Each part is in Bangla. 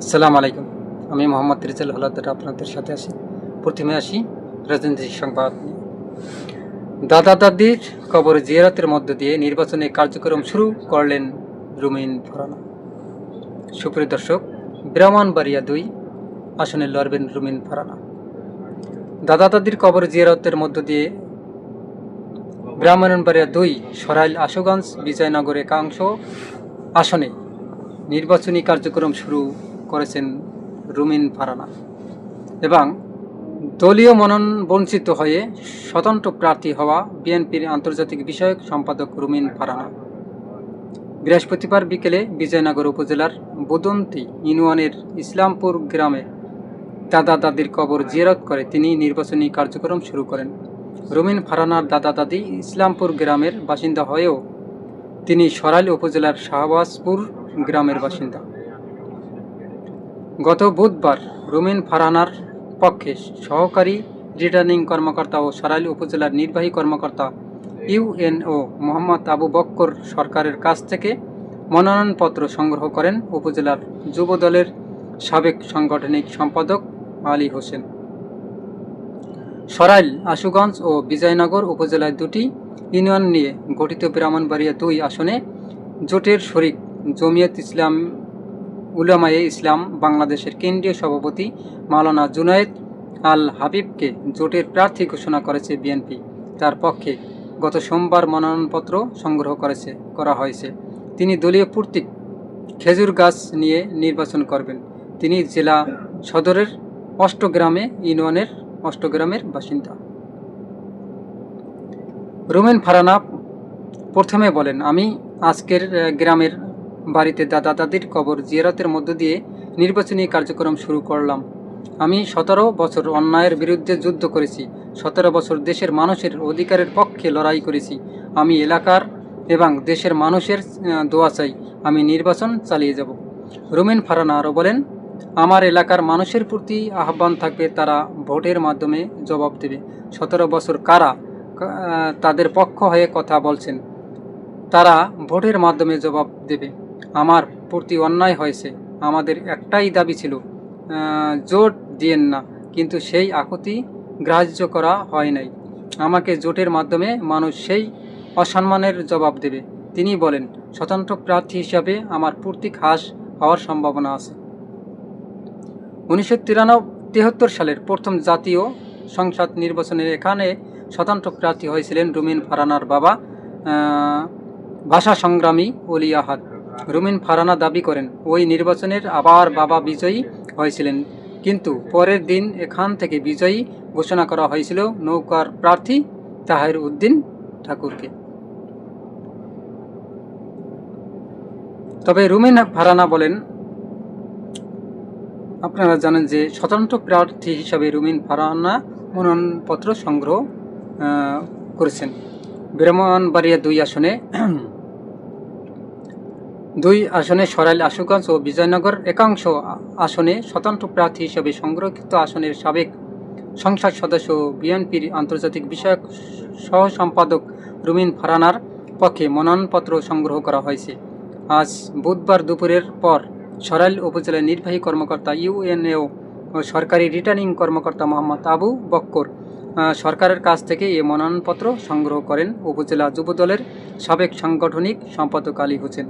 আসসালামু আলাইকুম। আমি মোহাম্মদ রিজাল হলাদার আপনাদের সাথে আসি প্রথমে আসি রাজনৈতিক সংবাদ নিয়ে। দাদা দাদির কবর জিয়ারতের মধ্য দিয়ে নির্বাচনী কার্যক্রম শুরু করলেন রুমিন ফরানা। সুপ্রিয় দর্শক, ব্রাহ্মণবাড়িয়া দুই আসনে লড়বেন রুমিন ফরানা। দাদা দাদির কবর জিয়ারতের মধ্য দিয়ে ব্রাহ্মণবাড়িয়া দুই সরাইল আশুগঞ্জ, বিজয়নগর একাংশ আসনে নির্বাচনী কার্যক্রম শুরু করেছেন রুমিন ফারানা। এবং দলীয় মনন বঞ্চিত হয়ে স্বতন্ত্র প্রার্থী হওয়া বিএনপির আন্তর্জাতিক বিষয়ক সম্পাদক রুমিন ফারানা। বৃহস্পতিবার বিকেলে বিজয়নগর উপজেলার বুদন্তি ইউনিয়নের ইসলামপুর গ্রামে দাদা দাদির কবর জিয়ারত করে তিনি নির্বাচনী কার্যক্রম শুরু করেন। রুমিন ফারানার দাদা দাদি ইসলামপুর গ্রামের বাসিন্দা হয়েও তিনি সরাইল উপজেলার শাহবাজপুর গ্রামের বাসিন্দা। গত বুধবার রুমেন ফারানার পক্ষে সহকারী রিটার্নিং কর্মকর্তা ও সরাইল উপজেলার নির্বাহী কর্মকর্তা ইউএনও মোহাম্মদ আবু বক্কর সরকারের কাছ থেকে মনোনয়নপত্র সংগ্রহ করেন উপজেলার যুব দলের সাবেক সাংগঠনিক সম্পাদক আলী হোসেন। সরাইল, আশুগঞ্জ ও বিজয়নগর উপজেলায় দুটি ইউনিয়ন নিয়ে গঠিত ব্রাহ্মণবাড়িয়া দুই আসনে জোটের শরিক জমিয়ত ইসলাম উলামায়ে ইসলাম বাংলাদেশের কেন্দ্রীয় সভাপতি মাওলানা জুনায়েদ আল হাবিবকে জোটের প্রার্থী ঘোষণা করেছে বিএনপি। তার পক্ষে গত সোমবার মনোনয়নপত্র সংগ্রহ করেছে, করা হয়েছে। তিনি দলীয় প্রতীক খেজুর গাছ নিয়ে নির্বাচন করবেন। তিনি জেলা সদরের অষ্টগ্রামে, ইউনিয়নের অষ্টগ্রামের বাসিন্দা। রোমেন ফারানা প্রথমে বলেন, আমি আজকের গ্রামের বাড়িতে দাদা দাদির কবর জিয়ারতের মধ্য দিয়ে নির্বাচনী কার্যক্রম শুরু করলাম। আমি সতেরো বছর অন্যায়ের বিরুদ্ধে যুদ্ধ করেছি, সতেরো বছর দেশের মানুষের অধিকারের পক্ষে লড়াই করেছি। আমি এলাকার এবং দেশের মানুষের দোয়া চাই, আমি নির্বাচন চালিয়ে যাব। রুমেন ফারানা আরও বলেন, আমার এলাকার মানুষের প্রতি আহ্বান থাকবে, তারা ভোটের মাধ্যমে জবাব দেবে। সতেরো বছর কারা তাদের পক্ষ হয়ে কথা বলছেন, তারা ভোটের মাধ্যমে জবাব দেবে। আমার প্রতি অন্যায় হয়েছে। আমাদের একটাই দাবি ছিল জোট দিয়েন না, কিন্তু সেই আকুতি গ্রাহ্য করা হয় নাই। আমাকে জোটের মাধ্যমে মানুষ সেই অসম্মানের জবাব দেবে। তিনি বলেন, স্বতন্ত্র প্রার্থী হিসাবে আমার পূর্তি হ্রাস হওয়ার সম্ভাবনা আছে। উনিশশো তিরানব্বই সালের প্রথম জাতীয় সংসদ নির্বাচনের এখানে স্বতন্ত্র প্রার্থী হয়েছিলেন রুমিন ফারানার বাবা ভাষা সংগ্রামী অলি আহাদ। রুমিন ফারানা দাবি করেন, ওই নির্বাচনের আবার বাবা বিজয়ী হয়েছিলেন। কিন্তু পরের দিন এখান থেকে বিজয়ী ঘোষণা করা হয়েছিল নৌকার প্রার্থী তাহের উদ্দিন ঠাকুরকে। তবে রুমিন ফারানা বলেন, আপনারা জানেন যে স্বতন্ত্র প্রার্থী হিসাবে রুমিন ফারানা মনোনয়নপত্র সংগ্রহ করেছেন। ব্রাহ্মণবাড়িয়া দুই আসনে দুই আসনে সরাইল আশুগঞ্জ ও বিজয়নগর একাংশ আসনে স্বতন্ত্র প্রার্থী হিসেবে সংরক্ষিত আসনের সাবেক সংসদ সদস্য বিএনপির আন্তর্জাতিক বিষয়ক সহ সম্পাদক রুমিন ফারানার পক্ষে মনোনয়নপত্র সংগ্রহ করা হয়েছে। আজ বুধবার দুপুরের পর সরাইল উপজেলার নির্বাহী কর্মকর্তা ইউএনএও ও সরকারি রিটার্নিং কর্মকর্তা মোহাম্মদ আবু বক্কর সরকারের কাছ থেকে এ মনোনয়নপত্র সংগ্রহ করেন উপজেলা যুবদলের সাবেক সাংগঠনিক সম্পাদক আলী হোসেন।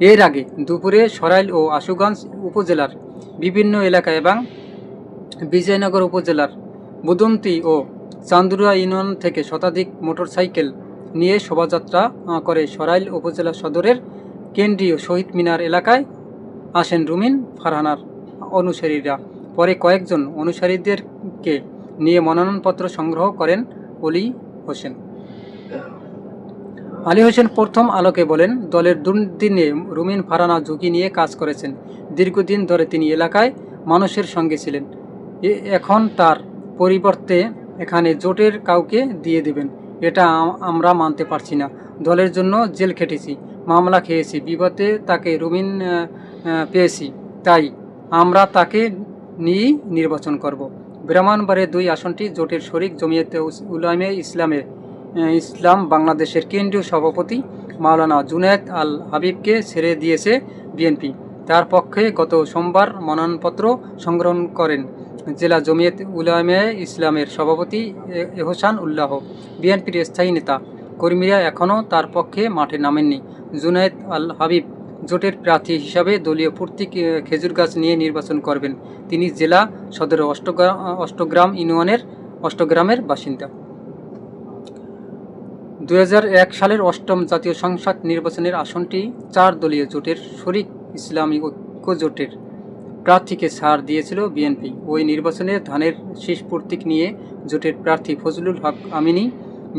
এর আগে দুপুরে সরাইল ও আশুগঞ্জ উপজেলার বিভিন্ন এলাকা এবং বিজয়নগর উপজেলার বুদন্তি ও চান্দুরা ইউনিয়ন থেকে শতাধিক মোটরসাইকেল নিয়ে শোভাযাত্রা করে সরাইল উপজেলা সদরের কেন্দ্রীয় শহীদ মিনার এলাকায় আসেন রুমিন ফারহানার অনুসারীরা। পরে কয়েকজন অনুসারীদেরকে নিয়ে মনোনয়নপত্র সংগ্রহ করেন অলি হোসেন। আলী হোসেন প্রথম আলোকে বলেন, দলের দুর্দিনে রুমিন ফারানা ঝুঁকি নিয়ে কাজ করেছেন। দীর্ঘদিন ধরে তিনি এলাকায় মানুষের সঙ্গে ছিলেন। এখন তার পরিবর্তে এখানে জোটের কাউকে দিয়ে দেবেন। এটা আমরা মানতে পারছি না। দলের জন্য জেল খেটেছি, মামলা খেয়েছি, বিপদে তাকে রুমিন পেয়েছি। তাই আমরা তাকে নিয়েই নির্বাচন করব। ব্রাহ্মণবাড়ে দুই আসনটি জোটের শরিক জমিয়তে উলামে ইসলামের ইসলাম বাংলাদেশের কেন্দ্রীয় সভাপতি মাওলানা জুনায়েদ আল হাবিবকে ছেড়ে দিয়েছে বিএনপি। তার পক্ষে গত সোমবার মনোনয়নপত্র সংগ্রহণ করেন জেলা জমিয়ত উলামে ইসলামের সভাপতি এহসান উল্লাহ। বিএনপির স্থায়ী নেতা। কর্মীরা এখনও তার পক্ষে মাঠে নামেননি। জুনায়েদ আল হাবিব জোটের প্রার্থী হিসাবে দলীয় প্রতীক এ, খেজুর গাছ নিয়ে নির্বাচন করবেন। তিনি জেলা সদর অষ্টগ্রাম অষ্টগ্রাম ইউনিয়নের অষ্টগ্রামের বাসিন্দা। দু হাজার এক সালের অষ্টম জাতীয় সংসদ নির্বাচনের আসনটি চার দলীয় জোটের শরিক ইসলামী ঐক্য জোটের প্রার্থীকে ছাড় দিয়েছিল বিএনপি। ওই নির্বাচনে ধানের শীষ প্রতীক নিয়ে জোটের প্রার্থী ফজলুল হক আমিনী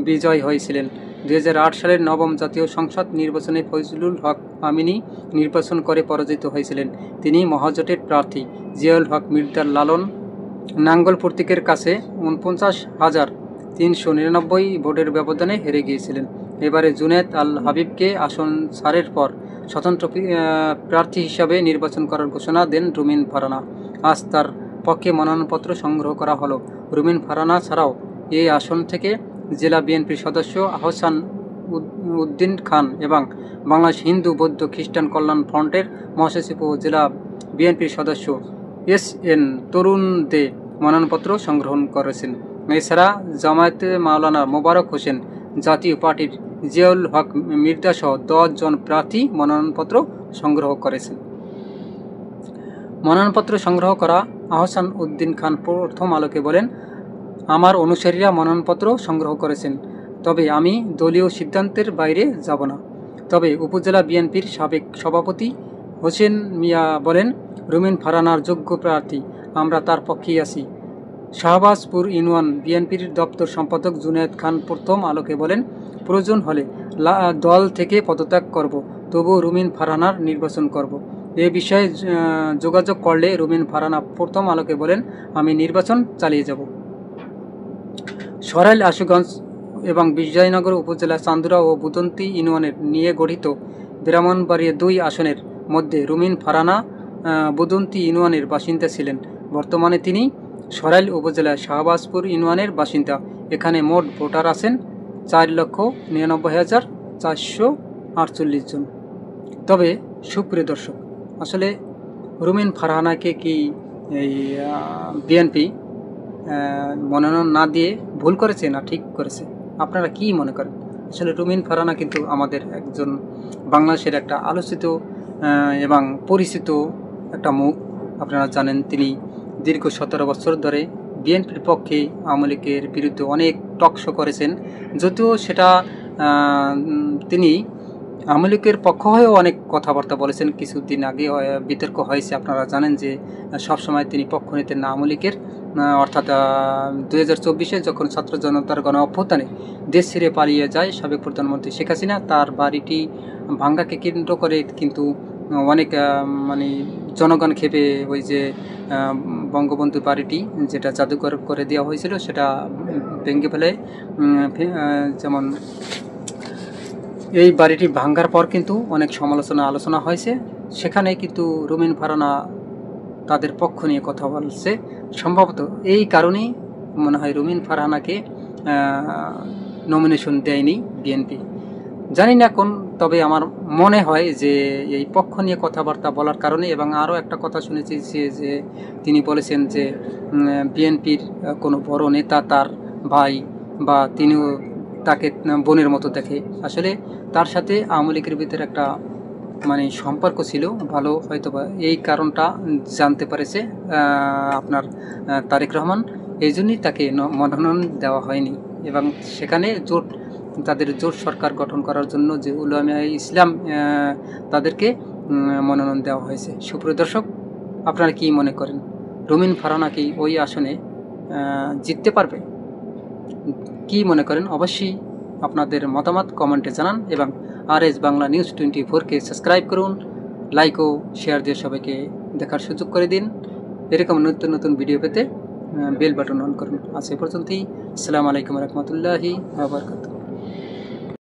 বিজয় হয়েছিলেন। দু হাজার আট সালের নবম জাতীয় সংসদ নির্বাচনে ফজলুল হক আমিনী নির্বাচন করে পরাজিত হয়েছিলেন। তিনি মহাজোটের প্রার্থী। জিয়াউল হক মির্দার লালন, নাঙ্গল প্রতীকের কাছে উনপঞ্চাশ হাজার তিনশো নিরানব্বই ভোটের ব্যবধানে হেরে গিয়েছিলেন। এবারে জুনেদ আল হাবিবকে আসন ছাড়ের পর স্বতন্ত্র প্রার্থী হিসাবে নির্বাচন করার ঘোষণা দেন রুমিন ফারানা। আজ তার পক্ষে মনোনয়নপত্র সংগ্রহ করা হলো। রুমিন ফারানা ছাড়াও এই আসন থেকে জেলা বিএনপির সদস্য আহসান উদ্দিন খান এবং বাংলাদেশ হিন্দু বৌদ্ধ খ্রিস্টান কল্যাণ ফ্রন্টের মহাসচিব ও জেলা বিএনপির সদস্য এস এন তরুণ দে মনোনয়নপত্র সংগ্রহণ করেছেন। এছাড়া জামায়াতে মাওলানা মোবারক হোসেন জাতীয় পার্টির জিয়াউল হক মির্জা সহ জন প্রার্থী মনোনয়নপত্র সংগ্রহ করেছেন। মনোনয়নপত্র সংগ্রহ করা আহসান উদ্দিন খান প্রথম আলোকে বলেন, আমার অনুসারীরা মনোনয়নপত্র সংগ্রহ করেছেন, তবে আমি দলীয় সিদ্ধান্তের বাইরে যাব না। তবে উপজেলা বিএনপির সাবেক সভাপতি হোসেন মিয়া বলেন, রুমিন ফারানার যোগ্য প্রার্থী, আমরা তার পক্ষেই আছি। শাহবাজপুর ইউনিয়ন বিএনপির দপ্তর সম্পাদক জুনায়েদ খান প্রথম আলোকে বলেন, প্রয়োজন হলে দল থেকে পদত্যাগ করব তবু রুমিন ফারহানার নির্বাচন করব। এ বিষয়ে যোগাযোগ করলে রুমিন ফারহানা প্রথম আলোকে বলেন, আমি নির্বাচন চালিয়ে যাব। সরাইল, আশুগঞ্জ এবং বিজয়নগর উপজেলা চান্দুরা ও বুদন্তি ইউনিয়নের নিয়ে গঠিত ব্রাহ্মণবাড়িয়া দুই আসনের মধ্যে রুমিন ফারানা বুদন্তি ইউনিয়নের বাসিন্দা ছিলেন। বর্তমানে তিনি সরাইল উপজেলার শাহবাজপুর ইউনিয়নের বাসিন্দা। এখানে মোট ভোটার আছেন চার লক্ষ নিরানব্বই হাজার চারশো আটচল্লিশ জন। তবে সুপ্রিয় দর্শক, আসলে রুমিন ফারহানাকে কি এই বিএনপি মনোনয়ন না দিয়ে ভুল করেছে না ঠিক করেছে? আপনারা কি মনে করেন? আসলে রুমিন ফারহানা কিন্তু আমাদের একজন বাংলাদেশের একটা আলোচিত এবং পরিচিত একটা মুখ। আপনারা জানেন তিনি দীর্ঘ সতেরো বছর ধরে বিএনপির পক্ষে আওয়ামী লীগের বিরুদ্ধে অনেক টকশো করেছেন। যদিও সেটা তিনি আওয়ামী লীগের পক্ষ হয়েও অনেক কথাবার্তা বলেছেন। কিছুদিন আগে বিতর্ক হয়েছে। আপনারা জানেন যে, সবসময় তিনি পক্ষ নিতেন না আওয়ামী লীগের। অর্থাৎ দু হাজার চব্বিশে যখন ছাত্র জনতার গণ অভ্যুত্থানে দেশ ছেড়ে পালিয়ে যায় সাবেক প্রধানমন্ত্রী শেখ হাসিনা, তার বাড়িটি ভাঙ্গাকে কেন্দ্র করে কিন্তু অনেক মানে জনগণ খেপে ওই যে বঙ্গবন্ধু বাড়িটি যেটা জাদুঘর করে দেওয়া হয়েছিল, সেটা ভেঙে ফেলে যেমন এই বাড়িটি ভাঙ্গার পর কিন্তু অনেক সমালোচনা আলোচনা হয়েছে। সেখানে কিন্তু রুমিন ফারানা তাদের পক্ষ নিয়ে কথা বলছে। সম্ভবত এই কারণেই মনে হয় রুমিন ফারহানাকে নমিনেশন দেয়নি বিএনপি জানি না কোন, তবে আমার মনে হয় যে এই পক্ষ নিয়ে কথাবার্তা বলার কারণে এবং আরও একটা কথা শুনেছি যে তিনি বলেছেন যে বিএনপির কোনো বড় নেতা তার ভাই বা তিনিও তাকে বোনের মতো দেখে। আসলে তার সাথে আওয়ামী লীগের ভিতরে একটা মানে সম্পর্ক ছিল, ভালো হয়তো এই কারণটা জানতে পেরেছে আপনার তারেক রহমান। এই জন্যই তাকে মনোনয়ন দেওয়া হয়নি। এবং সেখানে জোট তাদের জোট সরকার গঠন করার জন্য যে উলামা ইসলাম তাদেরকে মনোনয়ন দেওয়া হয়েছে। সুপ্রিয় দর্শক, আপনারা কি মনে করেন? রুমিন ফারানা কি ওই আসনে জিততে পারবে? কি মনে করেন? অবশ্যই আপনাদের মতামত কমেন্টে জানান এবং R S Bangla news twenty ফোরকে সাবস্ক্রাইব করুন, লাইক ও শেয়ার দিয়ে সবাইকে দেখার সুযোগ করে দিন। এরকম নতুন নতুন ভিডিও পেতে বেল বাটন অন করুন। আজ এ পর্যন্তই। আসসালামু আলাইকুম রহমতুল্লাহি আবরকাত